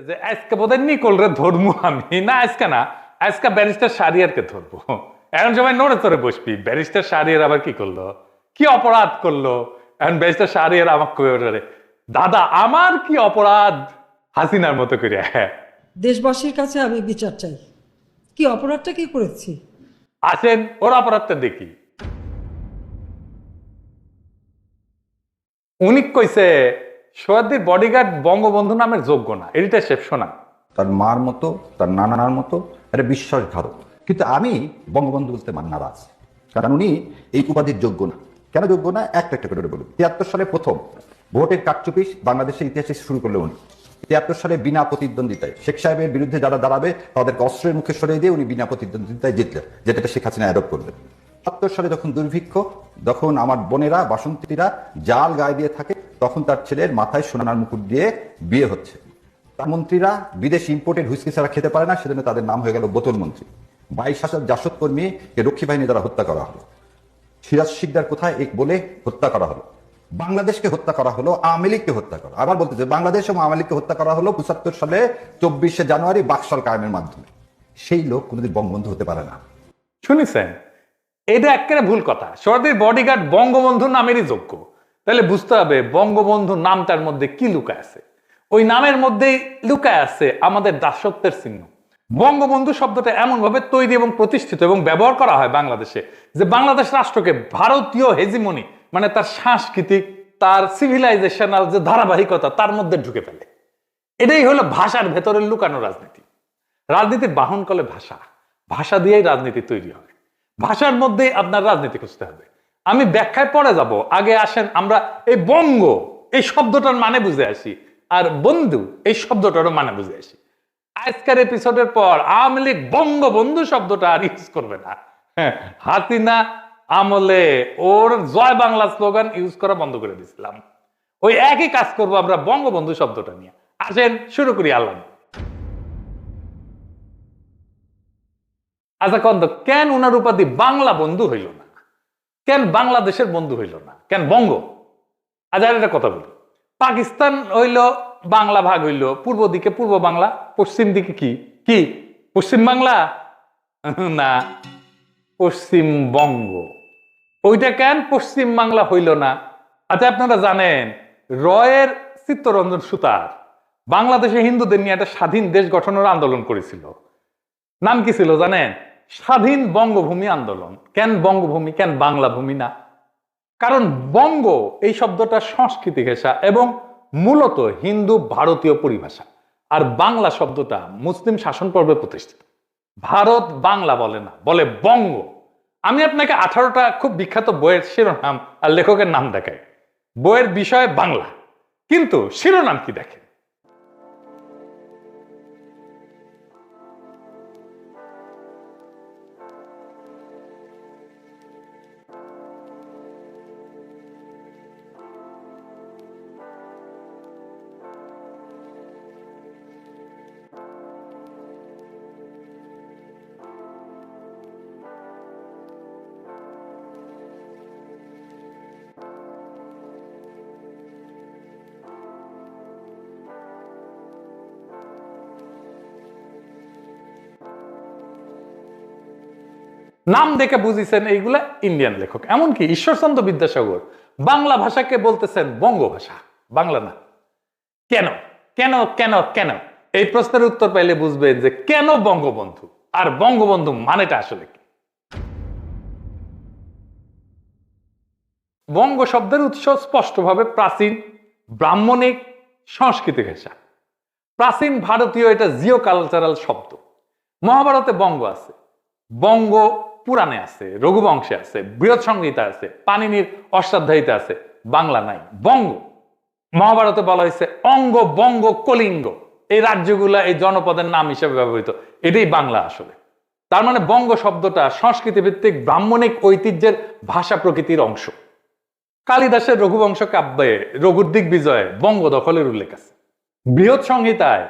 যে আজকে বোধহয় নিকল রে ধরবো আমি। না আজকে না। আজকে ব্যারিস্টার সারিয়ারকে ধরবো। এখন সবাই নড়ে চড়ে বসবি। ব্যারিস্টার সারিয়ার আবার কি করল? কি অপরাধ করল? এখন ব্যারিস্টার সারিয়ার আমাকে কয়ে দাদা আমার কি অপরাধ? হাসিনার মতো করে। হ্যাঁ। দেশবাসীর কাছে আমি বিচার চাই। কি অপরাধটা কি করেছি? আসেন ওর অপরাধটা দেখি। উনি কইছে সোয়াদির বডিগার্ড বঙ্গবন্ধু নামের যোগ্য না। এটা শেষ শোনা তার মার মতো, তার নানার মতো একটা বিশ্বাসঘাতক। কিন্তু আমি বঙ্গবন্ধু বলতে মান নারাজ। কারণ উনি এই উপাধির যোগ্য না। কেন যোগ্য না? একটা একটা করে বলুন। তিয়াত্তর সালে প্রথম ভোটের কারচুপি বাংলাদেশের ইতিহাসে শুরু করলে উনি। তিয়াত্তর সালে বিনা প্রতিদ্বন্দ্বিতায়। শেখ সাহেবের বিরুদ্ধে যারা দাঁড়াবে, তাদেরকে অস্ত্রের মুখে সরিয়ে দিয়ে উনি বিনা প্রতিদ্বন্দ্বিতায় জিতলেন যেটা শেখ হাসিনা অ্যাডপ্ট করলেন। সত্তর সালে যখন দুর্ভিক্ষ যখন আমার বোনেরা, বাসন্তীরা জাল গায়ে দিয়ে থাকে তখন তার ছেলের মাথায় সোনার মুকুট দিয়ে বিয়ে হচ্ছে। তার মন্ত্রীরা বিদেশ ইম্পোর্টেড হুইস্কি ছাড়া খেতে পারে না, সেজন্য তাদের নাম হয়ে গেল বোতল মন্ত্রী। বাইশ হাজার জাসদ কর্মীকে রক্ষী বাহিনী দ্বারা হত্যা করা হলো। সিরাজ শিকদার কোথায় এক বলে হত্যা করা হলো। বাংলাদেশকে হত্যা করা হলো, আওয়ামী লীগকে হত্যা করা। আবার বলতেছে বাংলাদেশ এবং আওয়ামী লীগকে হত্যা করা হলো পঁচাত্তর সালে চব্বিশে জানুয়ারি বাকশাল কায়েমের মাধ্যমে। সেই লোক কোনোদিন বঙ্গবন্ধু হতে পারে না। শুনেছেন? এটা একেবারে ভুল কথা। সর্দির বডিগার্ড বঙ্গবন্ধু নামেরই যোগ্য। তাহলে বুঝতে হবে বঙ্গবন্ধু নামটার মধ্যে কি লুকায় আছে। ওই নামের মধ্যেই লুকায় আছে আমাদের দাসত্বের চিহ্ন। বঙ্গবন্ধু শব্দটা এমন ভাবে তৈরি এবং প্রতিষ্ঠিত এবং ব্যবহার করা হয় বাংলাদেশে যে বাংলাদেশ রাষ্ট্রকে ভারতীয় হেজিমনি মানে তার সাংস্কৃতিক, তার সিভিলাইজেশনাল যে ধারাবাহিকতা, তার মধ্যে ঢুকে ফেলে। এটাই হলো ভাষার ভেতরের লুকানো রাজনীতি। রাজনীতির বাহন কলে ভাষা। ভাষা দিয়েই রাজনীতি তৈরি হয়। ভাষার মধ্যেই আপনার রাজনীতি খুঁজতে হবে। আমি ব্যাখ্যায় পরে যাব। আগে আসেন আমরা এই বঙ্গ এই শব্দটার মানে বুঝে আসি। আর বন্ধু এই শব্দটারও মানে বুঝে আসি। আজকের এপিসোডের পর আওয়ামী লীগ বঙ্গবন্ধু শব্দটা আর ইউজ করবে না। হ্যাঁ, হাসিনা আমলে ওর জয় বাংলা স্লোগান ইউজ করা বন্ধ করে দিয়েছিলাম ওই একই কাজ করব আমরা বঙ্গবন্ধু শব্দটা নিয়ে। আসেন শুরু করি আল্লাহ। আচ্ছা কন্ত কেন উনার উপাধি বাংলা বন্ধু হইল না? কেন বাংলাদেশের বন্ধু হইল না? কেন বঙ্গ? আজ আর একটা কথা বলি। পাকিস্তান হইল, বাংলা ভাগ হইল। পূর্ব দিকে পূর্ব বাংলা, পশ্চিম দিকে কি? কি? পশ্চিম বাংলা? না। পশ্চিমবঙ্গ ওইটা কেন পশ্চিম বাংলা হইল না? আচ্ছা আপনারা জানেন, রয়ের চিত্তরঞ্জন সুতার বাংলাদেশে হিন্দুদের নিয়ে একটা স্বাধীন দেশ গঠনের আন্দোলন করেছিল। নাম কি ছিল জানেন? স্বাধীন বঙ্গভূমি আন্দোলন। কেন বঙ্গভূমি, কেন বাংলা ভূমি না? কারণ বঙ্গ এই শব্দটা সংস্কৃতি ভাষা এবং মূলত হিন্দু ভারতীয় পরিভাষা। আর বাংলা শব্দটা মুসলিম শাসন পর্বে প্রতিষ্ঠিত। ভারত বাংলা বলে না, বলে বঙ্গ। আমি আপনাকে আঠারোটা খুব বিখ্যাত বইয়ের শিরোনাম আর লেখকের নাম দেখাই। বইয়ের বিষয় বাংলা। কিন্তু শিরোনাম কি দেখে নাম দেখে বুঝিছেন এইগুলা ইন্ডিয়ান লেখক। এমনকি ঈশ্বরচন্দ্র বিদ্যাসাগর বাংলা ভাষাকে বলতেছেন বঙ্গ ভাষা বাংলা না। কেন? কেন কেন কেন? এই প্রশ্নের উত্তর পাইলে বুঝবেন যে কেন বঙ্গবন্ধু? আর বঙ্গবন্ধু মানেটা আসলে কি? বঙ্গ শব্দের উৎস স্পষ্টভাবে প্রাচীন ব্রাহ্মণিক সংস্কৃতি ভাষা। প্রাচীন ভারতীয় এটা জিও কালচারাল শব্দ। মহাভারতে বঙ্গ আছে। বঙ্গ পুরাণে আছে, রঘুবংশে আছে, বৃহৎ সংহিতা আছে পানিনির অষ্টাধ্যায়ীতে আছে, বাংলা নাই, বঙ্গ। মহাভারতে বলা হয়েছে অঙ্গ, বঙ্গ, কলিঙ্গ। এই রাজ্যগুলা এই জনপদের নাম হিসেবে ব্যবহৃত। এটাই বাংলা আসলে। তার মানে বঙ্গ শব্দটা সংস্কৃতি ভিত্তিক ব্রাহ্মণিক ঐতিহ্যের ভাষা প্রকৃতির অংশ। কালিদাসের রঘুবংশ কাব্যে রঘুর দিক বিজয়ে বঙ্গ দখলের উল্লেখ আছে। বৃহৎ সংহিতায়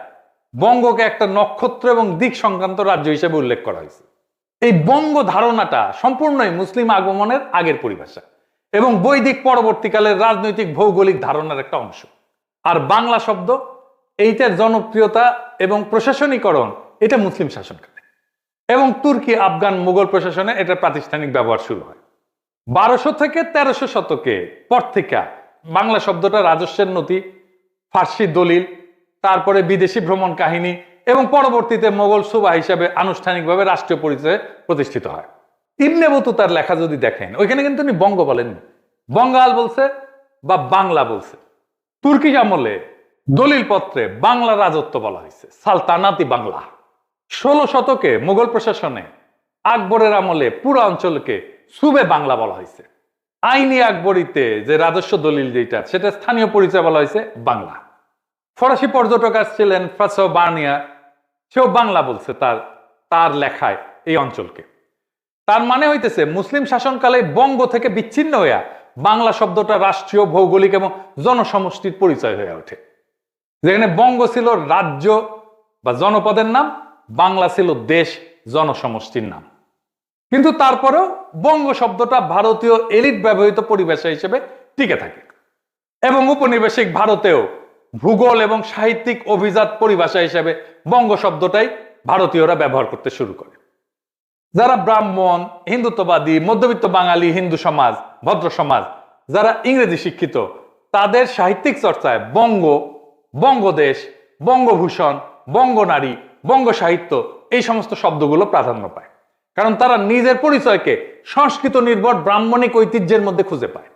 বঙ্গকে একটা নক্ষত্র এবং দিক সংক্রান্ত রাজ্য হিসেবে উল্লেখ করা হয়েছে। এই বঙ্গ ধারণাটা সম্পূর্ণই মুসলিম আগমনের আগের পরিভাষা এবং বৈদিক পরবর্তীকালের রাজনৈতিক ভৌগোলিক ধারণার একটা অংশ। আর বাংলা শব্দ, এইটার জনপ্রিয়তা এবং প্রশাসনীকরণ, এটা মুসলিম শাসনকালে। এবং তুর্কি, আফগান, মুঘল প্রশাসনে এটার প্রাতিষ্ঠানিক ব্যবহার শুরু হয়। বারোশো থেকে তেরোশো শতকে পর থেকে বাংলা শব্দটা রাজস্বের নথি, ফার্সি দলিল, তারপরে বিদেশি ভ্রমণ কাহিনী এবং পরবর্তীতে মোগল সুবা হিসাবে আনুষ্ঠানিকভাবে রাষ্ট্রীয় পরিচয়ে প্রতিষ্ঠিত হয়। ইবনে বতুতার লেখা যদি দেখেন, ওইখানে কিন্তু উনি বঙ্গ বলেননি। বঙ্গাল বলছে বা বাংলা বলছে। তুর্কি আমলে দলিল পত্রে বাংলা রাজত্ব বলা হয়েছে, সালতানাতি বাংলা। ষোলো শতকে মুঘল প্রশাসনে আকবরের আমলে পুরো অঞ্চলকে সুবে বাংলা বলা হয়েছে। আইনি আকবরীতে যে রাজস্ব দলিল যেটা সেটা স্থানীয় পরিচয় বলা হয়েছে বাংলা। ফরাসি পর্যটক আসছিলেন ফ্রাসো বার্নিয়া সেও বাংলা বলছে তার তার লেখায় এই অঞ্চলকে। তার মানে হইতেছে মুসলিম শাসনকালে বঙ্গ থেকে বিচ্ছিন্ন হইয়া বাংলা শব্দটা রাষ্ট্রীয়, ভৌগোলিক এবং জনসমষ্টির পরিচয় হয়ে ওঠে। যেখানে বঙ্গ ছিল রাজ্য বা জনপদের নাম, বাংলা ছিল দেশ, জনসমষ্টির নাম। কিন্তু তারপরেও বঙ্গ শব্দটা ভারতীয় এলিট ব্যবহৃত পরিভাষা হিসেবে টিকে থাকে এবং উপনিবেশিক ভারতেও ভূগোল এবং সাহিত্যিক অভিজাত পরিভাষা হিসেবে বঙ্গ শব্দটাই ভারতীয়রা ব্যবহার করতে শুরু করে। যারা ব্রাহ্মণ, হিন্দুত্ববাদী, মধ্যবিত্ত বাঙালি, হিন্দু সমাজ, ভদ্র সমাজ, যারা ইংরেজি শিক্ষিত, তাদের সাহিত্যিক চর্চায় বঙ্গ, বঙ্গদেশ, বঙ্গভূষণ, বঙ্গনারী বঙ্গ সাহিত্য এই সমস্ত শব্দগুলো প্রাধান্য পায়। কারণ তারা নিজের পরিচয়কে সংস্কৃত নির্ভর ব্রাহ্মণিক ঐতিহ্যের মধ্যে খুঁজে পায়।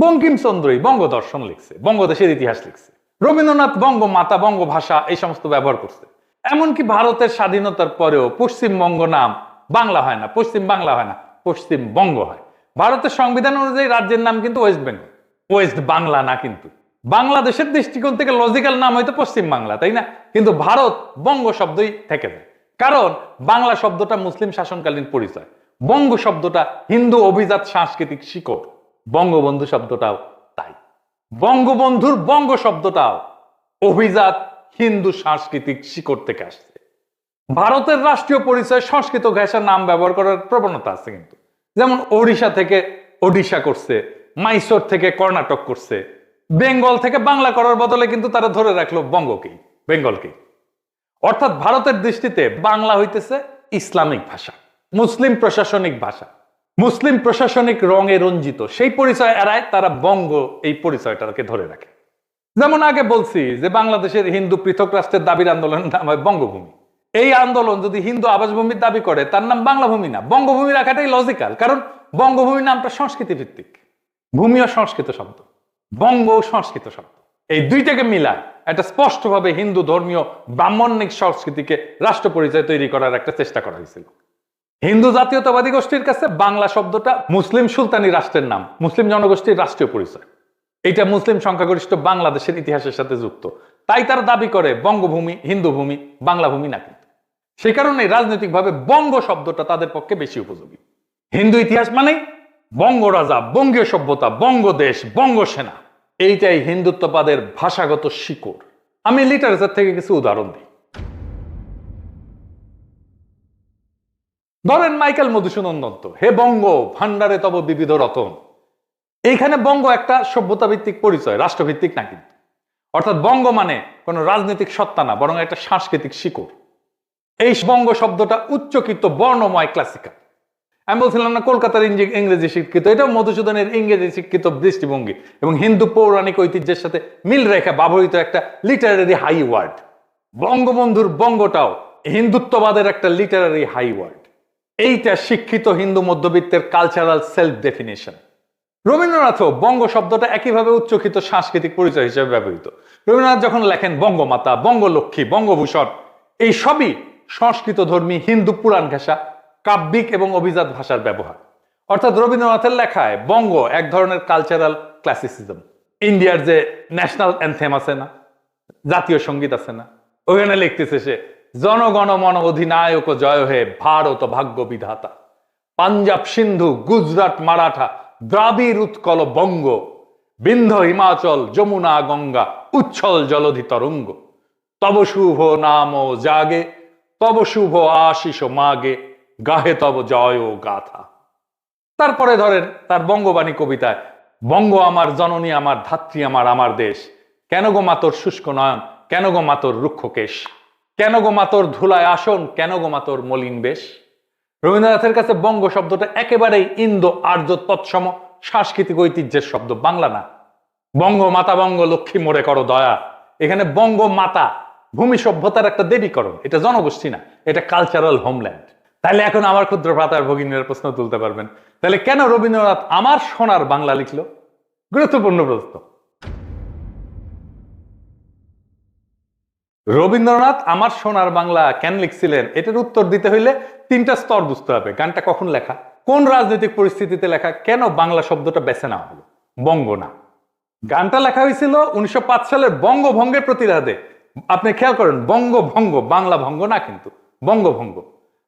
বঙ্কিমচন্দ্রই বঙ্গ দর্শন লিখছে, বঙ্গদেশের ইতিহাস লিখছে। রবীন্দ্রনাথ বঙ্গ মাতা বঙ্গ ভাষা এই সমস্ত ব্যবহার করছে। এমনকি ভারতের স্বাধীনতার পরেও পশ্চিমবঙ্গ নাম বাংলা হয় না, পশ্চিম বাংলা হয় না পশ্চিমবঙ্গ হয়। ভারতের সংবিধান অনুযায়ী রাজ্যের নাম কিন্তু ওয়েস্ট বেঙ্গল, ওয়েস্ট বাংলা না কিন্তু। বাংলাদেশের দৃষ্টিকোণ থেকে লজিক্যাল নাম হয়তো পশ্চিম বাংলা, তাই না? কিন্তু ভারত বঙ্গ শব্দই থেকে যায়। কারণ বাংলা শব্দটা মুসলিম শাসনকালীন পরিচয়। বঙ্গ শব্দটা হিন্দু অভিজাত সাংস্কৃতিক শিকড়। বঙ্গবন্ধু শব্দটাও তাই। বঙ্গবন্ধুর বঙ্গ শব্দটাও অভিজাত হিন্দু সাংস্কৃতিক শিকড় থেকে আসছে। ভারতের রাষ্ট্রীয় পরিচয় সংস্কৃত ঘেঁষার নাম ব্যবহার করার প্রবণতা আছে কিন্তু। যেমন ওড়িশা থেকে ওডিশা করছে, মাইসোর থেকে কর্ণাটক করছে, বেঙ্গল থেকে বাংলা করার বদলে কিন্তু তারা ধরে রাখল বঙ্গকেই, বেঙ্গলকেই। অর্থাৎ ভারতের দৃষ্টিতে বাংলা হইতেছে ইসলামিক ভাষা, মুসলিম প্রশাসনিক ভাষা। মুসলিম প্রশাসনিক রঙে রঞ্জিত সেই পরিচয় এড়ায় তারা বঙ্গ এই পরিচয়টাকে ধরে রাখে। যেমন আগে বলছি যে বাংলাদেশের হিন্দু পৃথক রাষ্ট্রের দাবির আন্দোলনের নাম হয় বঙ্গভূমি। এই আন্দোলন যদি হিন্দু আবাসভূমির দাবি করে, তার নাম বাংলা ভূমি না। বঙ্গভূমি রাখাটাই লজিক্যাল কারণ বঙ্গভূমি নামটা সংস্কৃতি ভিত্তিক ভূমি ও সংস্কৃত শব্দ। বঙ্গ সংস্কৃত শব্দ। এই দুইটাকে মিলায় একটা স্পষ্টভাবে হিন্দু ধর্মীয় ব্রাহ্মণিক সংস্কৃতিকে রাষ্ট্র পরিচয় তৈরি করার একটা চেষ্টা করা হয়েছিল। হিন্দু জাতীয়তাবাদী গোষ্ঠীর কাছে বাংলা শব্দটা মুসলিম সুলতানি রাষ্ট্রের নাম, মুসলিম জনগোষ্ঠীর রাষ্ট্রীয় পরিচয়। এটা মুসলিম সংখ্যাগরিষ্ঠ বাংলাদেশের ইতিহাসের সাথে যুক্ত। তাই তারা দাবি করে বঙ্গভূমি হিন্দু ভূমি বাংলা ভূমি না কিন্তু। সে কারণে রাজনৈতিকভাবে বঙ্গ শব্দটা তাদের পক্ষে বেশি উপযোগী। হিন্দু ইতিহাস মানে বঙ্গ রাজা, বঙ্গীয় সভ্যতা বঙ্গদেশ বঙ্গ সেনা। এইটাই হিন্দুত্ববাদের ভাষাগত শিকড়। আমি লিটারেচার থেকে কিছু উদাহরণ দিই। ধরেন মাইকেল মধুসূদন দত্ত, হে বঙ্গ ভান্ডারে তব বিবিধ রতন। এইখানে বঙ্গ একটা সভ্যতা ভিত্তিক পরিচয়, রাষ্ট্রভিত্তিক না কিন্তু। অর্থাৎ বঙ্গ মানে কোনো রাজনৈতিক সত্তা না, বরং একটা সাংস্কৃতিক শিকড়। এই বঙ্গ শব্দটা উচ্চকৃত, বর্ণময় ক্লাসিক্যাল আমি বলছিলাম না, কলকাতার ইংরে- ইংরেজি শিক্ষিত এটা মধুসূদনের ইংরেজি শিক্ষিত দৃষ্টিভঙ্গি এবং হিন্দু পৌরাণিক ঐতিহ্যের সাথে মিল রেখা ব্যবহৃত একটা লিটারারি হাই ওয়ার্ড বঙ্গবন্ধুর বঙ্গটাও হিন্দুত্ববাদের একটা লিটারারি হাই ওয়ার্ড এইটা শিক্ষিত হিন্দু মধ্যবিত্তের কালচারাল সেলফ ডেফিনেশন রবীন্দ্রনাথও বঙ্গ শব্দটা একইভাবে উচ্চকিত সাংস্কৃতিক পরিচয় হিসেবে ব্যবহৃত। রবীন্দ্রনাথ যখন লেখেন বঙ্গমাতা, বঙ্গলক্ষ্মী, বঙ্গভূষণ, এই সবই সংস্কৃত ধর্মী হিন্দু পুরাণ ঘেঁষা কাব্যিক এবং অভিজাত ভাষার ব্যবহার। অর্থাৎ রবীন্দ্রনাথের লেখায় বঙ্গ এক ধরনের কালচারাল ক্লাসিসিজম ইন্ডিয়ার যে ন্যাশনাল অ্যান্থেম আছে না, জাতীয় সংগীত আছে না, ওখানে লিখতেছে সে, জনগণ মন অধিনায়ক জয় হে ভারত ভাগ্য বিধাতা। পাঞ্জাব সিন্ধু, গুজরাট মারাঠা দ্রাবিড় উৎকল বঙ্গ বিন্ধ হিমাচল, যমুনা, গঙ্গা, উচ্ছল জলধি তরঙ্গ। তব শুভ নাম জাগে, তব শুভ আশিস মাগে, গাহে তব জয় গাথা। তারপরে ধরেন তার বঙ্গবাণী কবিতায়, বঙ্গ আমার জননী, আমার ধাত্রী, আমার আমার দেশ। কেন গো মাতর শুষ্ক নয়ন? কেন গো মাতর রুক্ষ কেশ? কেন গো মাতর ধুলায় আসন? কেন গো মাতর মলিন বেশ? রবীন্দ্রনাথের কাছে বঙ্গ শব্দটা একেবারেই ইন্দো আর্য তৎসম সাংস্কৃতিক ঐতিহ্যের শব্দ, বাংলা না। বঙ্গ মাতা বঙ্গ, লক্ষ্মী মোড়ে করো দয়া। এখানে বঙ্গ মাতা, ভূমি সভ্যতার একটা দেবীকরণ, এটা জনগোষ্ঠী না, এটা কালচারাল হোমল্যান্ড তাহলে এখন আমার ক্ষুদ্র ভ্রাতার ভগিনীর প্রশ্ন তুলতে পারবেন, তাহলে কেন রবীন্দ্রনাথ আমার সোনার বাংলা লিখলো? গুরুত্বপূর্ণ প্রশ্ন। রবীন্দ্রনাথ, আমার সোনার বাংলা কেন লিখছিলেন? এটার উত্তর দিতে হইলে তিনটা স্তর বুঝতে হবে। গানটা কখন লেখা? কোন রাজনৈতিক পরিস্থিতিতে লেখা? কেন বাংলা শব্দটা বেছে নেওয়া হলো? বঙ্গ না গানটা লেখা হয়েছিল উনিশশো সালের বঙ্গভঙ্গের প্রতিরাধে। আপনি খেয়াল করেন, বঙ্গভঙ্গ, বাংলা ভঙ্গ না কিন্তু, বঙ্গভঙ্গ।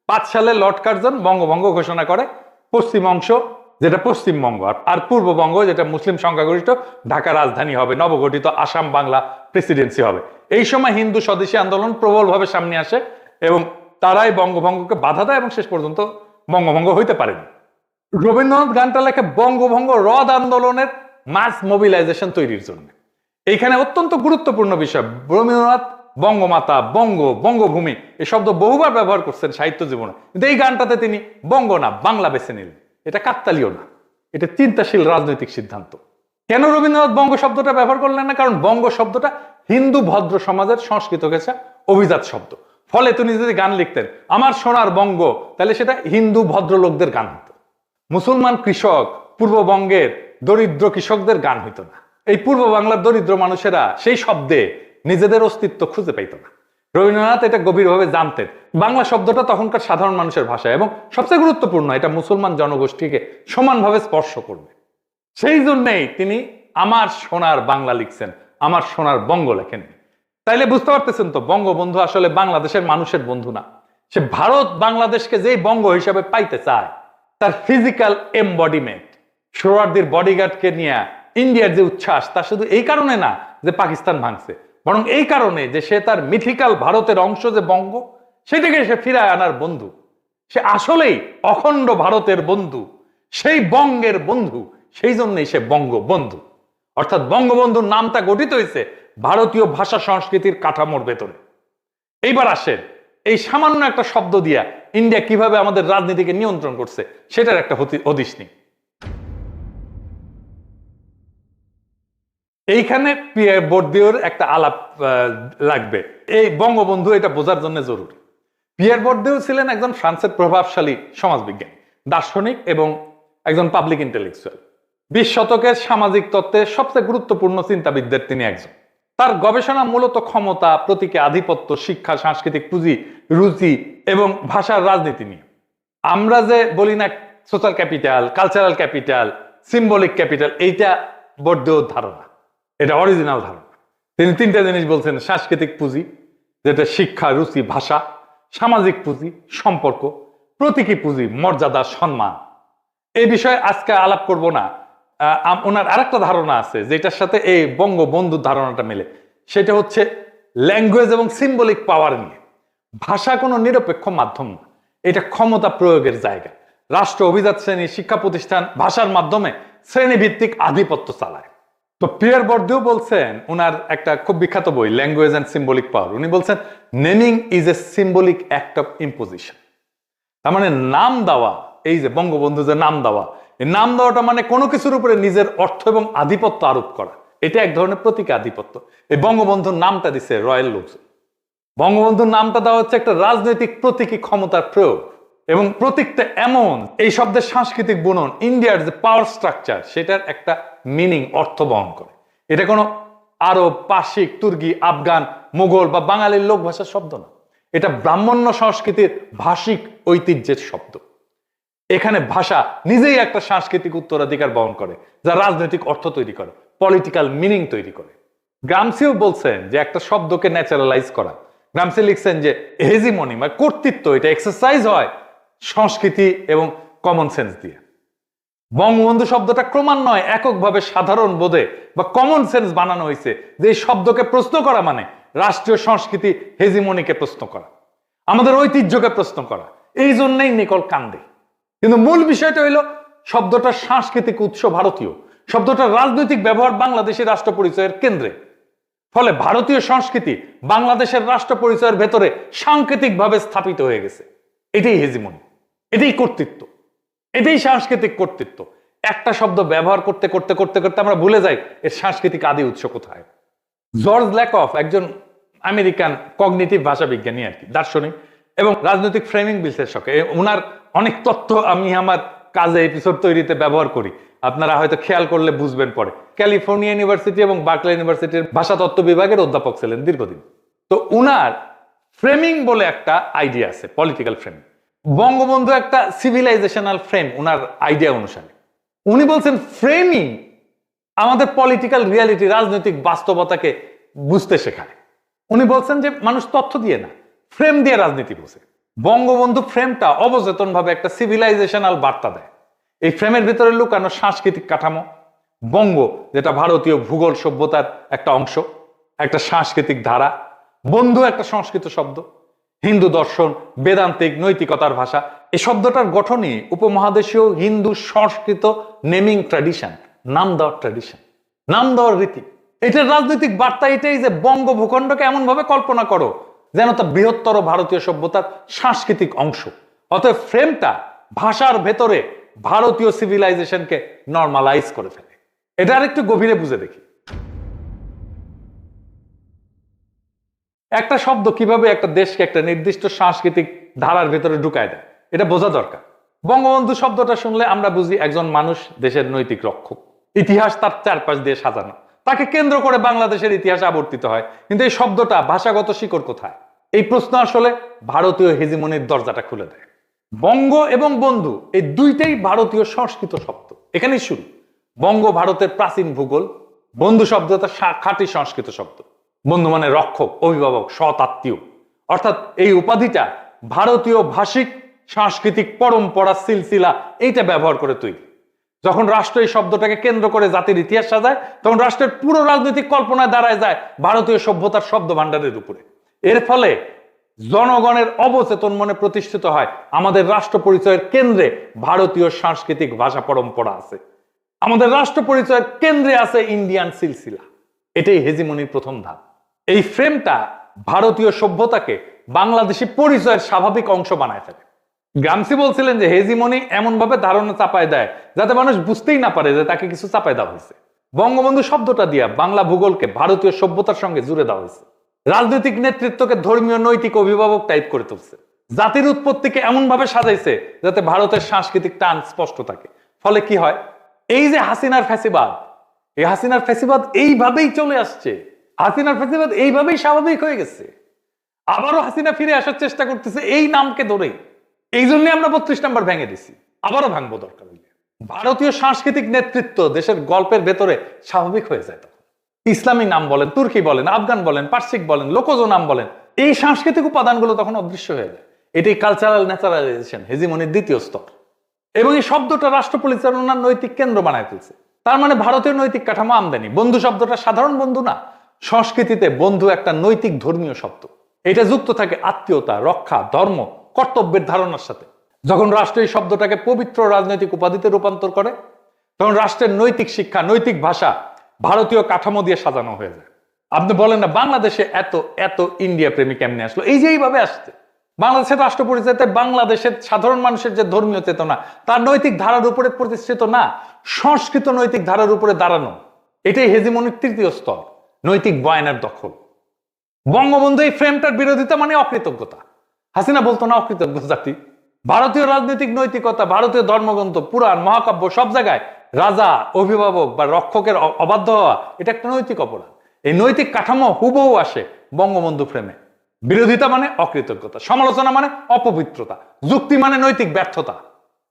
পাঁচ সালে লর্ড কার্জন বঙ্গভঙ্গ ঘোষণা করে, পশ্চিম অংশ যেটা পশ্চিমবঙ্গ আর- পূর্ববঙ্গ, যেটা মুসলিম সংখ্যাগরিষ্ঠ ঢাকা রাজধানী হবে, নবগঠিত আসাম বাংলা প্রেসিডেন্সি হবে। এই সময় হিন্দু স্বদেশী আন্দোলন প্রবলভাবে সামনে আসে এবং তারাই বঙ্গভঙ্গকে বাধা দেয় এবং শেষ পর্যন্ত বঙ্গভঙ্গ হইতে পারেনি রবীন্দ্রনাথ গানটা লেখে, বঙ্গভঙ্গ হ্রদ আন্দোলনের মাস মোবিলাইজেশন তৈরির জন্য। এইখানে অত্যন্ত গুরুত্বপূর্ণ বিষয়। রবীন্দ্রনাথ, বঙ্গমাতা বঙ্গ বঙ্গভূমি এই শব্দ বহুবার ব্যবহার করছেন সাহিত্য জীবনে। কিন্তু এই গানটাতে তিনি বঙ্গ না, বাংলা বেছে নিলেন। এটা কাকতালীয় না। এটা চিন্তাশীল রাজনৈতিক সিদ্ধান্ত। কেন রবীন্দ্রনাথ বঙ্গ শব্দটা ব্যবহার করলেন না? কারণ বঙ্গ শব্দটা হিন্দু ভদ্র সমাজের সংস্কৃত গেছে অভিজাত শব্দ। ফলে তিনি যদি গান লিখতেন, আমার সোনার বঙ্গ, তাহলে সেটা হিন্দু ভদ্রলোকদের গান হতো। মুসলমান কৃষক পূর্ববঙ্গের দরিদ্র কৃষকদের গান হইতো না। এই পূর্ব বাংলার দরিদ্র মানুষেরা সেই শব্দে নিজেদের অস্তিত্ব খুঁজে পাইতো না। রবীন্দ্রনাথ এটা গভীরভাবে জানতেন। বাংলা শব্দটা তখনকার সাধারণ মানুষের ভাষা এবং সবচেয়ে গুরুত্বপূর্ণ, এটা মুসলমান জনগোষ্ঠীকে সমানভাবে স্পর্শ করবে। সেই জন্যেই তিনি আমার সোনার বাংলা লিখছেন, আমার সোনার বঙ্গ লেখেননি তাইলে বুঝতে পারতেছেন তো, বঙ্গবন্ধু আসলে বাংলাদেশের মানুষের বন্ধু না। সে ভারত বাংলাদেশকে যেই বঙ্গ হিসাবে পাইতে চায়, তার ফিজিক্যাল এমবডিমেন্ট সোহরার্দির বডিগার্ডকে নিয়ে ইন্ডিয়ার যে উচ্ছ্বাস, তা শুধু এই কারণে না যে পাকিস্তান ভাঙছে, বরং এই কারণে যে সে তার মিথিক্যাল ভারতের অংশ যে বঙ্গ সেটাকে সে ফিরায় আনার বন্ধু। সে আসলেই অখণ্ড ভারতের বন্ধু, সেই বঙ্গের বন্ধু, সেই জন্যই সে বঙ্গ বন্ধু অর্থাৎ বঙ্গবন্ধুর নামটা গঠিত হয়েছে ভারতীয় ভাষা সংস্কৃতির কাঠামোর ভেতরে। এইবার আসেন, এই সামান্য একটা শব্দ দিয়া ইন্ডিয়া কীভাবে আমাদের রাজনীতিকে নিয়ন্ত্রণ করছে, সেটার একটা হদিশ নেই। এইখানে বর্দিওর একটা আলাপ লাগবে। এই বঙ্গবন্ধু এটা বোঝার জন্য জরুরি। পিয়ার বর্দেও ছিলেন একজন ফ্রান্সের প্রভাবশালী সমাজবিজ্ঞানী, দার্শনিক এবং একজন পাবলিক ইন্টেলেকচুয়াল বিশ শতকের সামাজিক তত্ত্বের সবচেয়ে গুরুত্বপূর্ণ চিন্তাবিদদের তিনি একজন। তার গবেষণা মূলত ক্ষমতা, প্রতীকে আধিপত্য, শিক্ষা, সাংস্কৃতিক পুঁজি, রুচি এবং ভাষার রাজনীতি নিয়ে। আমরা যে বলি না social capital cultural capital symbolic capital এইটা বর্দেও ধারণা। এটা অরিজিনাল ধারণা। তিনি তিনটা জিনিস বলছেন, সাংস্কৃতিক পুঁজি, যেটা শিক্ষা, রুচি, ভাষা। সামাজিক পুঁজি, সম্পর্ক, প্রতীকী পুঁজি, মর্যাদা, সম্মান। এই বিষয়ে আজকে আলাপ করব না। ওনার আরেকটা ধারণা আছে, যেটার সাথে এই বঙ্গবন্ধুর ধারণাটা মেলে। সেটা হচ্ছে ল্যাঙ্গুয়েজ এবং সিম্বলিক পাওয়ার নিয়ে। ভাষা কোনো নিরপেক্ষ মাধ্যম না। এটা ক্ষমতা প্রয়োগের জায়গা। রাষ্ট্র, অভিজাত শ্রেণি, শিক্ষা প্রতিষ্ঠান, ভাষার মাধ্যমে শ্রেণীভিত্তিক আধিপত্য চালায়। তো পিয়ার বর্দেও বলছেন ওনার একটা খুব বিখ্যাত বই ল্যাঙ্গুয়েজ অ্যান্ড সিম্বলিক পাওয়ার উনি বলছেন naming is a symbolic act of imposition তার মানে নাম দেওয়া, এই যে বঙ্গবন্ধু যে নাম দেওয়া, এই নাম দেওয়াটা মানে কোনো কিছুর উপরে নিজের অর্থ এবং আধিপত্য আরোপ করা। এটা এক ধরনের প্রতীক আধিপত্য। এই বঙ্গবন্ধুর নামটা দিছে রয়্যাল লোকজন। বঙ্গবন্ধুর নামটা দেওয়া হচ্ছে একটা রাজনৈতিক প্রতীকী ক্ষমতার প্রয়োগ। এবং প্রতীকটা এমন, এই শব্দের সাংস্কৃতিক বুনন, ইন্ডিয়ার যে পাওয়ার স্ট্রাকচার সেটার একটা মিনিং অর্থ বহন করে। এটা কোনো আরব পার্শ্বিক তুর্কি, আফগান মোগল বা বাঙালির লোক ভাষার শব্দ না। এটা ব্রাহ্মণ্য সংস্কৃতির ভাষিক ঐতিহ্যের শব্দ। এখানে ভাষা নিজেই একটা সাংস্কৃতিক উত্তরাধিকার বহন করে, যা রাজনৈতিক অর্থ তৈরি করে পলিটিক্যাল মিনিং তৈরি করে। গ্রামসিও বলছেন যে একটা শব্দকে ন্যাচারালাইজ করা। গ্রামসি লিখছেন যে হেজিমনি মানে কর্তৃত্ব, এটা এক্সারসাইজ হয় সংস্কৃতি এবং কমন সেন্স দিয়ে। বঙ্গবন্ধু শব্দটা ক্রমান্বয়ে এককভাবে সাধারণ বোধে বা কমন সেন্স বানানো হয়েছে যে শব্দকে প্রশ্ন করা মানে রাষ্ট্রীয় সংস্কৃতি হেজিমনিকে প্রশ্ন করা, আমাদের ঐতিহ্যকে প্রশ্ন করা, এই জন্যই নিকল কান্দে। কিন্তু মূল বিষয়টা হইল শব্দটার সাংস্কৃতিক উৎস ভারতীয় শব্দটার রাজনৈতিক ব্যবহার বাংলাদেশের রাষ্ট্র পরিচয়ের কেন্দ্রে। ফলে ভারতীয় সংস্কৃতি বাংলাদেশের রাষ্ট্র পরিচয়ের ভেতরে সাংকেতিকভাবে স্থাপিত হয়ে গেছে। এটাই হেজিমনি এটাই কর্তৃত্ব। এটাই সাংস্কৃতিক কর্তৃত্ব। একটা শব্দ ব্যবহার করতে করতে করতে করতে আমরা ভুলে যাই, এর সাংস্কৃতিক আদি উৎস কোথায়? জর্জ ল্যাকফ একজন আমেরিকান কগনিটিভ ভাষা বিজ্ঞানী আর কি, দার্শনিক, এবং রাজনৈতিক ফ্রেমিং বিশ্লেষক। ওনার অনেক তথ্য আমি আমার কাজে এপিসোড তৈরিতে ব্যবহার করি। আপনারা হয়তো খেয়াল করলে বুঝবেন পরে। ক্যালিফোর্নিয়া ইউনিভার্সিটি এবং বাকলা ইউনিভার্সিটির ভাষা তত্ত্ব বিভাগের অধ্যাপক ছিলেন দীর্ঘদিন। তো উনার ফ্রেমিং বলে একটা আইডিয়া আছে পলিটিক্যাল ফ্রেমিং বঙ্গবন্ধু একটা সিভিলাইজেশনাল ফ্রেম উনার আইডিয়া অনুসারে। উনি বলছেন ফ্রেমিং আমাদের পলিটিক্যাল রিয়ালিটি রাজনৈতিক বাস্তবতাকে বুঝতে শেখায়। উনি বলছেন যে, মানুষ তথ্য দিয়ে না ফ্রেম দিয়ে রাজনীতি বোঝে। বঙ্গবন্ধু ফ্রেমটা অবচেতন ভাবে একটা সিভিলাইজেশনাল বার্তা দেয়। এই ফ্রেমের ভিতরে লুকানো সাংস্কৃতিক কাঠামো, বঙ্গ, যেটা ভারতীয় ভূগোল সভ্যতার একটা অংশ, একটা সাংস্কৃতিক ধারা, বন্ধু একটা সংস্কৃত শব্দ হিন্দু দর্শন, বেদান্তিক, নৈতিকতার ভাষা এই শব্দটার গঠনই উপমহাদেশীয় হিন্দু সংস্কৃত নেমিং ট্র্যাডিশন নাম দেওয়ার ট্র্যাডিশন নাম দেওয়ার রীতি। এটার রাজনৈতিক বার্তা এটাই যে বঙ্গ ভূখণ্ডকে এমন ভাবে কল্পনা করো যেন তা বৃহত্তর ভারতীয় সভ্যতার সাংস্কৃতিক অংশ। অতএব ফ্রেমটা ভাষার ভেতরে ভারতীয় সিভিলাইজেশনকে নর্মালাইজ করে ফেলে। এটা আর একটু গভীরে বুঝে দেখি। একটা শব্দ কীভাবে একটা দেশকে একটা নির্দিষ্ট সাংস্কৃতিক ধারার ভেতরে ঢুকায় দেয়? এটা বোঝা দরকার। বঙ্গবন্ধু শব্দটা শুনলে আমরা বুঝি একজন মানুষ দেশের নৈতিক রক্ষক। ইতিহাস তার চারপাশ দিয়ে সাজানো। তাকে কেন্দ্র করে বাংলাদেশের ইতিহাস আবর্তিত হয়। কিন্তু এই শব্দটা ভাষাগত শিকড় কোথায়? এই প্রশ্ন আসলে ভারতীয় হেজিমনির দরজাটা খুলে দেয়। বঙ্গ এবং বন্ধু, এই দুইটাই ভারতীয় সংস্কৃত শব্দ। এখানেই শুরু। বঙ্গ ভারতের প্রাচীন ভূগোল, বন্ধু শব্দটা খাঁটি সংস্কৃত শব্দ। বন্ধু মানে রক্ষক, অভিভাবক, সৎ আত্মীয়। অর্থাৎ এই উপাধিটা ভারতীয় ভাষিক, সাংস্কৃতিক পরম্পরা সিলসিলা এইটা ব্যবহার করে তৈরি। যখন রাষ্ট্র এই শব্দটাকে কেন্দ্র করে জাতির ইতিহাস সাজায়, তখন রাষ্ট্রের পুরো রাজনৈতিক কল্পনায় দাঁড়ায় যায় ভারতীয় সভ্যতার শব্দ ভাণ্ডারের উপরে। এর ফলে জনগণের অবচেতন মনে প্রতিষ্ঠিত হয়, আমাদের রাষ্ট্র পরিচয়ের কেন্দ্রে ভারতীয় সাংস্কৃতিক ভাষা পরম্পরা আছে। আমাদের রাষ্ট্র পরিচয়ের কেন্দ্রে আছে ইন্ডিয়ান সিলসিলা। এটাই হেজিমনির প্রথম ধাপ। এই ফ্রেমটা ভারতীয় সভ্যতাকে বাংলাদেশি পরিচয়ের স্বাভাবিক অংশ বানায় ফেলে। গ্রামসি বলছিলেন যে হেজিমনি এমন ভাবে ধারণা চাপায় দেয় যাতে মানুষ বুঝতেই না পারে যে তাকে কিছু চাপায় দেওয়া হয়েছে। বঙ্গবন্ধু শব্দটা দিয়া বাংলা ভূগোলকে ভারতীয় সভ্যতার সঙ্গে জুড়ে দেওয়া হয়েছে। রাজনৈতিক নেতৃত্বকে ধর্মীয় নৈতিক অভিভাবক টাইপ করে তুলছে। জাতির উৎপত্তিকে এমন ভাবে সাজাইছে যাতে ভারতের সাংস্কৃতিক টান স্পষ্ট থাকে। ফলে কি হয়? এই যে হাসিনার ফ্যাসিবাদ, এই হাসিনার ফ্যাসিবাদ এইভাবেই চলে আসছে। হাসিনার ফ্যাসিবাদ এইভাবেই স্বাভাবিক হয়ে গেছে। আবারও হাসিনা ফিরে আসার চেষ্টা করতেছে এই নামকে ধরেই এই জন্য আমরা বত্রিশ নাম্বার ভেঙে দিছি। আবারও ভাঙবো দরকার হইলে। ভারতীয় সাংস্কৃতিক নেতৃত্ব দেশের গল্পের ভেতরে স্বাভাবিক হয়ে যায় তখন। ইসলামী নাম বলেন, তুর্কি বলেন, আফগান বলেন, পার্সিক বলেন, লোকজ নাম বলেন, এই সাংস্কৃতিক উপাদানগুলো তখন অদৃশ্য হয়ে যায়। এটি কালচারাল ন্যাচারালাইজেশন হেজিমনির দ্বিতীয় স্তর। এবং এই শব্দটা রাষ্ট্র পরিচালনার নৈতিক কেন্দ্র বানায় তুলছে তার মানে ভারতীয় নৈতিক কাঠামো আমদানি। বন্ধু শব্দটা সাধারণ বন্ধু না। সংস্কৃতিতে বন্ধু একটা নৈতিক ধর্মীয় শব্দ। এটা যুক্ত থাকে আত্মীয়তা, রক্ষা, ধর্ম, কর্তব্যের ধারণার সাথে। যখন রাষ্ট্র এই শব্দটাকে পবিত্র রাজনৈতিক উপাধিতে রূপান্তর করে, তখন রাষ্ট্রের নৈতিক শিক্ষা, নৈতিক ভাষা ভারতীয় কাঠামো দিয়ে সাজানো হয়ে যায়। আপনি বলেন না, বাংলাদেশে এত এত ইন্ডিয়া প্রেমী কেমনে আসলো? এই যে এইভাবে আসছে। বাংলাদেশের রাষ্ট্র পরিচয়তে বাংলাদেশের সাধারণ মানুষের যে ধর্মীয় চেতনা, তার নৈতিক ধারার উপরে প্রতিষ্ঠিত না, সংস্কৃত নৈতিক ধারার উপরে দাঁড়ানো। এটাই হেজিমনির তৃতীয় স্তর। নৈতিক বয়ানের দখল। বঙ্গবন্ধু এই ফ্রেমটার বিরোধিতা মানে অকৃতজ্ঞতা। হাসিনা বলতো না অকৃতজ্ঞ জাতি। ভারতীয় রাজনৈতিক নৈতিকতা, ভারতীয় ধর্মগ্রন্থ, পুরাণ, মহাকাব্য সব জায়গায় রাজা, অভিভাবক বা রক্ষকের অবাধ্য হওয়া, এটা একটা নৈতিক অপরাধ। এই নৈতিক কাঠামো হুবহু আসে বঙ্গবন্ধু ফ্রেমে। বিরোধিতা মানে অকৃতজ্ঞতা, সমালোচনা মানে অপবিত্রতা, যুক্তি মানে নৈতিক ব্যর্থতা।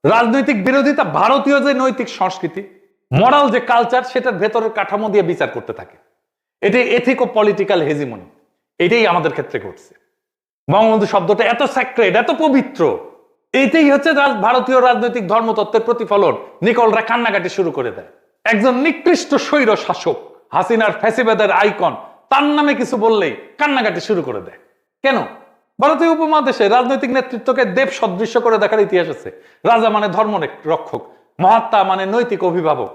রাজনৈতিক বিরোধিতা ভারতীয় যে নৈতিক সংস্কৃতি মরাল যে কালচার সেটার ভেতরের কাঠামো দিয়ে বিচার করতে থাকে। এটাই এথিক পলিটিক্যাল হেজিমনি এটাই আমাদের ক্ষেত্রে ঘটছে। বঙ্গবন্ধু শব্দটা এত স্যাক্রেড এত পবিত্র। এটাই হচ্ছে ভারতীয় রাজনৈতিক ধর্মতত্ত্বের প্রতিফলন। নিকলরা কান্নাকাটি শুরু করে দেয়। একজন নিকৃষ্ট স্বৈর শাসক, হাসিনার ফ্যাসিবাদের আইকন, তার নামে কিছু বললেই কান্নাকাটি শুরু করে দেয়। কেন? ভারতীয় উপমহাদেশে রাজনৈতিক নেতৃত্বকে দেব সদৃশ্য করে দেখার ইতিহাস আছে। রাজা মানে ধর্ম রক্ষক মহাত্মা মানে নৈতিক অভিভাবক,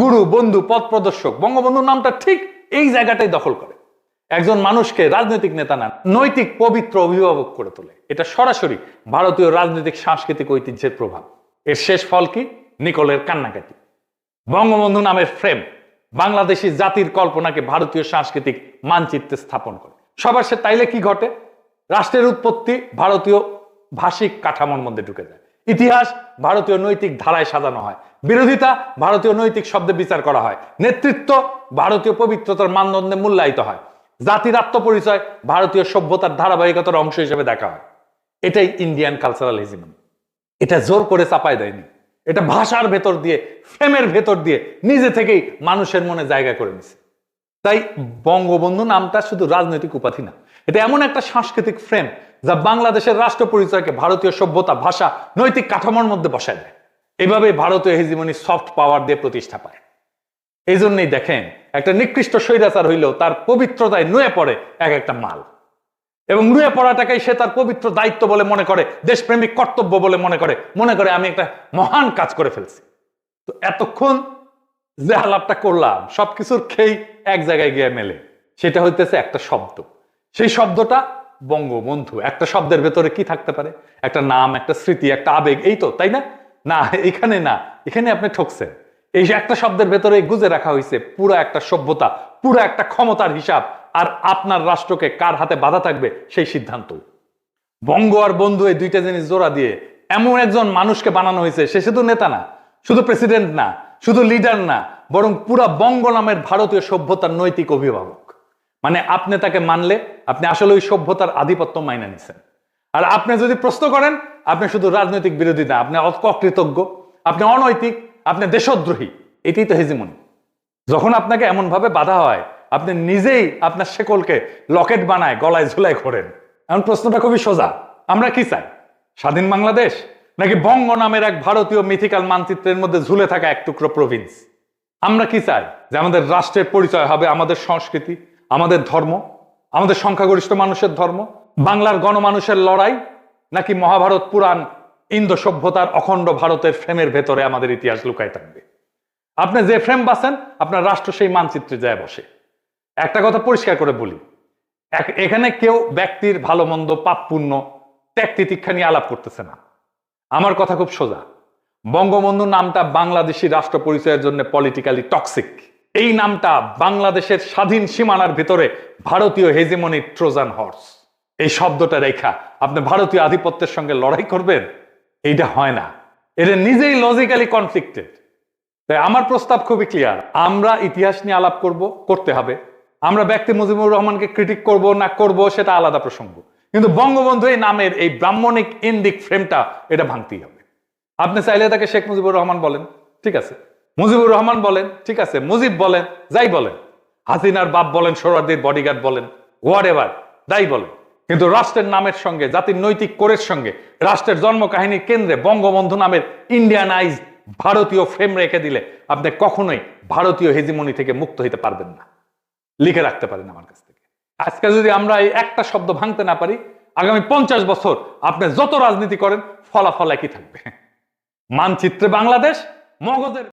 গুরু, বন্ধু, পথ প্রদর্শক। বঙ্গবন্ধুর নামটা ঠিক এই জায়গাটাই দখল করে। একজন মানুষকে রাজনৈতিক নেতা না, নৈতিক, পবিত্র অভিভাবক করে তোলে। এটা সরাসরি ভারতীয় রাজনৈতিক, সাংস্কৃতিক ঐতিহ্যের প্রভাব। এর শেষ ফল কি? নিকলের কান্নাকাটি। বঙ্গবন্ধু নামের ফ্রেম বাংলাদেশি জাতির কল্পনাকে ভারতীয় সাংস্কৃতিক মানচিত্রে স্থাপন করে। সবার সে তাইলে কি ঘটে? রাষ্ট্রের উৎপত্তি ভারতীয় ভাষিক কাঠামোর মধ্যে ঢুকে যায়। ইতিহাস ভারতীয় নৈতিক ধারায় সাজানো হয়। বিরোধিতা ভারতীয় নৈতিক শব্দে বিচার করা হয়। নেতৃত্ব ভারতীয় পবিত্রতার মানদণ্ডে মূল্যায়িত হয়। জাতির আত্মপরিচয় ভারতীয় সভ্যতার ধারাবাহিকতার অংশ হিসেবে দেখা হয়। এটাই ইন্ডিয়ান কালচারাল এটা জোর করে চাপায় দেয়নি। এটা ভাষার ভেতর দিয়ে ফ্রেমের ভেতর দিয়ে নিজে থেকেই মানুষের মনে জায়গা করে নিছে। তাই বঙ্গবন্ধু নামটা শুধু রাজনৈতিক উপাধি না এটা এমন একটা সাংস্কৃতিক ফ্রেম যা বাংলাদেশের রাষ্ট্র পরিচয়কে ভারতীয় সভ্যতা, ভাষা, নৈতিক কাঠামোর মধ্যে বসায় দেয়। এভাবে ভারতীয় হেজিমনি সফট পাওয়ার দিয়ে প্রতিষ্ঠা পায়। এই জন্যই দেখেন, একটা নিকৃষ্ট স্বৈরাচার হইলেও তার পবিত্রতায় নুয়ে পড়ে এক একটা মাল। এবং নুয়ে পড়াটাকেই সে তার পবিত্র দায়িত্ব বলে মনে করে, দেশপ্রেমিক কর্তব্য বলে মনে করে মনে করে আমি একটা মহান কাজ করে ফেলছি। তো এতক্ষণ যে আলাপটা করলাম, সবকিছুর খেই এক জায়গায় গিয়ে মেলে। সেটা হইতেছে একটা শব্দ। সেই শব্দটা বঙ্গবন্ধু। একটা শব্দের ভেতরে কি থাকতে পারে? একটা নাম, একটা স্মৃতি, একটা আবেগ, এই তো, তাই না? না, এখানে না, এখানে আপনি ঠকছেন। এই একটা শব্দের ভেতরে গুজে রাখা হয়েছে পুরো একটা সভ্যতা, পুরো একটা ক্ষমতার হিসাব, আর আপনার রাষ্ট্রকে কার হাতে বাধা থাকবে সেই সিদ্ধান্ত। বঙ্গ আর বন্ধু এই দুইটা জিনিস জোড়া দিয়ে এমন একজন মানুষকে বানানো হয়েছে, সে শুধু নেতা না, শুধু প্রেসিডেন্ট না, শুধু লিডার না, বরং পুরা বঙ্গ নামের ভারতীয় সভ্যতার নৈতিক অভিভাবক। মানে আপনি তাকে মানলে আপনি আসলে ওই সভ্যতার আধিপত্য মাইনে নিছেন। আর আপনি যদি প্রশ্ন করেন, আপনি শুধু রাজনৈতিক বিরোধী না, আপনি অকৃতজ্ঞ, আপনি অনৈতিক, আপনি দেশদ্রোহী, এটাই তো হেজিমনি। যখন আপনাকে এমন ভাবে বাধা হয়, আপনি নিজেই আপনার শেকলকে লকেট বানায়, গলায় ঝুলাই করেন। এমন প্রশ্নটা খুবই সোজা, আমরা কি চাই? স্বাধীন বাংলাদেশ? নাকি বঙ্গ নামের এক ভারতীয় মিথিক্যাল মানচিত্রের মধ্যে ঝুলে থাকা এক টুকরো প্রভিন্স আমরা কি চাই? যে আমাদের রাষ্ট্রের পরিচয় হবে, আমাদের সংস্কৃতি আমাদের ধর্ম, আমাদের সংখ্যাগরিষ্ঠ মানুষের ধর্ম, বাংলার গণমানুষের লড়াই, নাকি মহাভারত পুরাণ, ইন্দো সভ্যতার অখণ্ড ভারতের ফ্রেমের ভেতরে আমাদের ইতিহাস লুকায় থাকবে? আপনি যে ফ্রেম বাসেন আপনার রাষ্ট্র সেই মানচিত্রে যায় বসে। একটা কথা পরিষ্কার করে বলি এখানে কেউ ব্যক্তির ভালো মন্দ পাপ পুণ্য ত্যাগ তিতিক্ষা নিয়ে আলাপ করতেছে না। আমার কথা খুব সোজা বঙ্গবন্ধু নামটা বাংলাদেশি রাষ্ট্র পরিচয়ের জন্য পলিটিক্যালি টক্সিক এই নামটা বাংলাদেশের স্বাধীন সীমানার ভিতরে ভারতীয় হেজিমনি ট্রোজান হর্স। এই শব্দটা রেখা, আপনি ভারতীয় আধিপত্যের সঙ্গে লড়াই করবেন? এইটা হয় না। এটা নিজেই লজিক্যালি কনফ্লিক্টেড তাই আমার প্রস্তাব খুবই ক্লিয়ার আমরা ইতিহাস নিয়ে আলাপ করব, করতে হবে। আমরা ব্যক্তি মুজিবুর রহমানকে ক্রিটিক করব না করব, সেটা আলাদা প্রসঙ্গ। কিন্তু বঙ্গবন্ধু এই নামের এই ব্রাহ্মণিক ইন্দিক ফ্রেমটা এটা ভাঙতেই হবে। আপনি চাইলে তাকে শেখ মুজিবুর রহমান বলেন। ঠিক আছে। মুজিবুর রহমান বলেন, ঠিক আছে, মুজিব বলেন, যাই বলেন। হাসিনার বাপ বলেন সোহরাদির বডিগার্ড বলেন হোয়াট এভার যাই বলেন। কিন্তু রাষ্ট্রের নামের সঙ্গে, জাতির নৈতিক কোরের সঙ্গে, রাষ্ট্রের জন্ম কাহিনীর কেন্দ্রে বঙ্গবন্ধু নামের ইন্ডিয়ানাইজ ভারতীয় ফ্রেম রেখে দিলে আপনি কখনোই ভারতীয় হেজিমনি থেকে মুক্ত হইতে পারবেন না। লিখে রাখতে পারেন আমার কাছ থেকে। আজকে যদি আমরা এই একটা শব্দ ভাঙতে না পারি, আগামী পঞ্চাশ বছর আপনি যত রাজনীতি করেন, ফলাফল একই থাকবে। মানচিত্রে বাংলাদেশ, মগজের